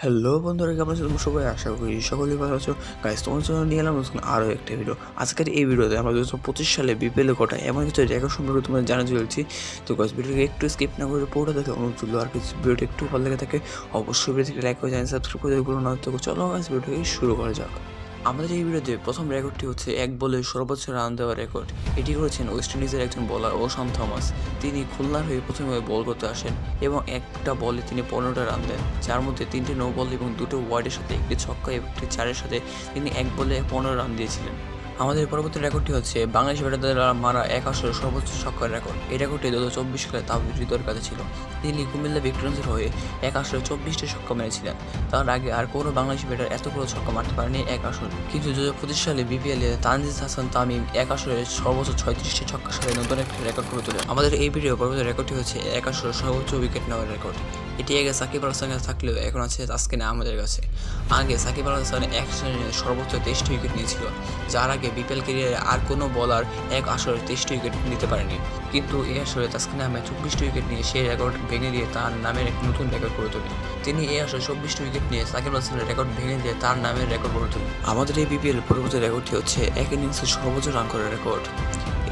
Hello বন্ধুরা, কেমন আছো? তোমরা সবাই আশা করি সকলেই ভালো আছো। গাইজ তোমার জন্য নিয়ে এলাম নতুন আরও একটা ভিডিও আজকের এই ভিডিওতে আমরা দু পঁচিশ সালে বিপিএল ঘটা এমন কিছু রেকর্ড সম্পর্কে তোমাদের জানা চলছি। তো গাছ ভিডিওকে একটু স্কিপ না করে পড়ে দেখে অনুরোধ আর কিছু ভিডিওটা একটু ভালো লেগে থাকে, অবশ্যই ভিডিওটিকে লাইক করে জানি সাবস্ক্রাইব করে না তো চলো গাছ ভিডিওকে শুরু করা যাক। আমাদের এই ভিডিওতে প্রথম রেকর্ডটি হচ্ছে এক বলে সর্বোচ্চ রান দেওয়া রেকর্ড। এটি করেছেন ওয়েস্ট ইন্ডিজের একজন বোলার ওশান থমাস। তিনি খুলনার হয়ে প্রথমে বল করতে আসেন এবং একটা বলে তিনি পনেরোটা রান দেন, যার মধ্যে তিনটি নো বল এবং দুটো ওয়ার্ডের সাথে একটি ছক্কা এবং একটি চারের সাথে তিনি এক বলে পনেরো রান দিয়েছিলেন। আমাদের পরবর্তী রেকর্ডটি হচ্ছে বাংলাদেশ ব্যাটারদের মারা এক আসরে সর্বোচ্চ ছক্কার রেকর্ড এই রেকর্ডটি দু হাজার চব্বিশ সালে তাবলির হৃদয়ের কাছে ছিল। তিনি কুমিল্লা ভিক্টোরিয়ান্সের হয়ে এক আসরে চব্বিশটি ছক্কা মেরেছিলেন। তার আগে আর কোনো বাংলাদেশি ব্যাটার এতগুলো ছক্কা মারতে পারেনি এক আসরে। কিন্তু দু হাজার পঁচিশ সালে বিপিএলে তানজিদ হাসান তামিম এক আসরে সর্বোচ্চ ছয়ত্রিশটি ছক্কার সাথে নতুন একটি রেকর্ড করে তোলে আমাদের এই ভিডিও পরবর্তী রেকর্ডটি হচ্ছে এক আসরে সর্বোচ্চ উইকেট নেওয়ার রেকর্ড এটি আগে সাকিব আল হাসানের থাকলেও এখন আছে তাসকিনে আমাদের কাছে। আগে সাকিব আল হাসান এক সর্বোচ্চ তেইশটি উইকেট নিয়েছিল। যার আগে বিপিএল ক্যারিয়ারে আর কোনো বলার এক আসরে তেইশটি উইকেট নিতে পারেনি। কিন্তু এই আসরে তাসকিন আহমেদ চব্বিশটি উইকেট নিয়ে সেই রেকর্ড ভেঙে দিয়ে তার নামের এক নতুন রেকর্ড করে তোলে। তিনি এই আসরে চব্বিশটি উইকেট নিয়ে সাকিব আল হাসানের রেকর্ড ভেঙে দিয়ে তার নামের রেকর্ড করে তোলে। আমাদের এই বিপিএল পরবর্তী রেকর্ডটি হচ্ছে এক ইনিংসে সর্বোচ্চ রান করার রেকর্ড।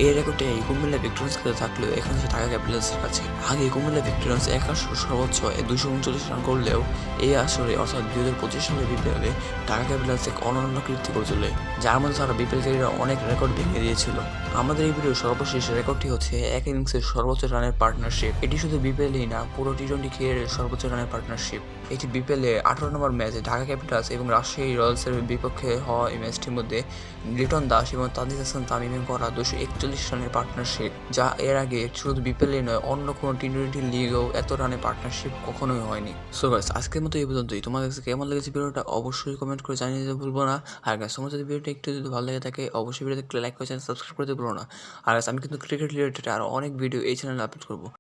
এই রেকর্ডে এই কুমিল্লা ভিক্টোরিয়ান্স কাছে থাকলেও এখন সে ঢাকা ক্যাপিটালসের কাছে। আগে কুমিল্লা ভিক্টোরিয়ান্স এক সর্বোচ্চ দুশো উনচল্লিশ রান করলেও এই আসরে, অর্থাৎ দুই হাজার পঁচিশ সালের বিপিএলে ঢাকা ক্যাপিটালস এক অনন্য কীর্তি করে তোলে, যার মধ্যে তারা বিপিএলকারীরা অনেক রেকর্ড ভেঙে দিয়েছিল। আমাদের এই ভিডিওর সর্বশেষ রেকর্ডটি হচ্ছে এক ইনিংসের সর্বোচ্চ রানের পার্টনারশিপ। এটি শুধু বিপিএলই না, পুরো টি টোয়েন্টি ক্রিয়ারের সর্বোচ্চ রানের পার্টনারশিপ। এটি বিপিএলে আঠারো নম্বর ম্যাচে ঢাকা ক্যাপিটালস এবং রাজশাহী রয়্যালসের বিপক্ষে হওয়া এই ম্যাচটির মধ্যে লিটন দাস এবং তানজিদ হাসান তামিমের করা দুশো একচল্লিশ রানের পার্টনারশিপ যা এর আগে শুধু বিপিএলে নয়, অন্য কোনো টি টোয়েন্টি লিগেও এত রানের পার্টনারশিপ কখনোই হয়নি। সো গাইস আজকের মতো এই পর্যন্তই। তোমাদের কাছে কেমন লেগেছে ভিডিওটা অবশ্যই কমেন্ট করে জানিয়ে দিতে ভুলবো না। আর গাছ তোমার যদি ভিডিওটা একটু যদি ভালো লাগে থাকে, অবশ্যই ভিডিওতে লাইক করে চ্যানেল সাবস্ক্রাইব করতে ভুলো না। আর আমি কিন্তু ক্রিকেট রিলেটেড আরও অনেক ভিডিও এই চ্যানেলে আপলোড করব।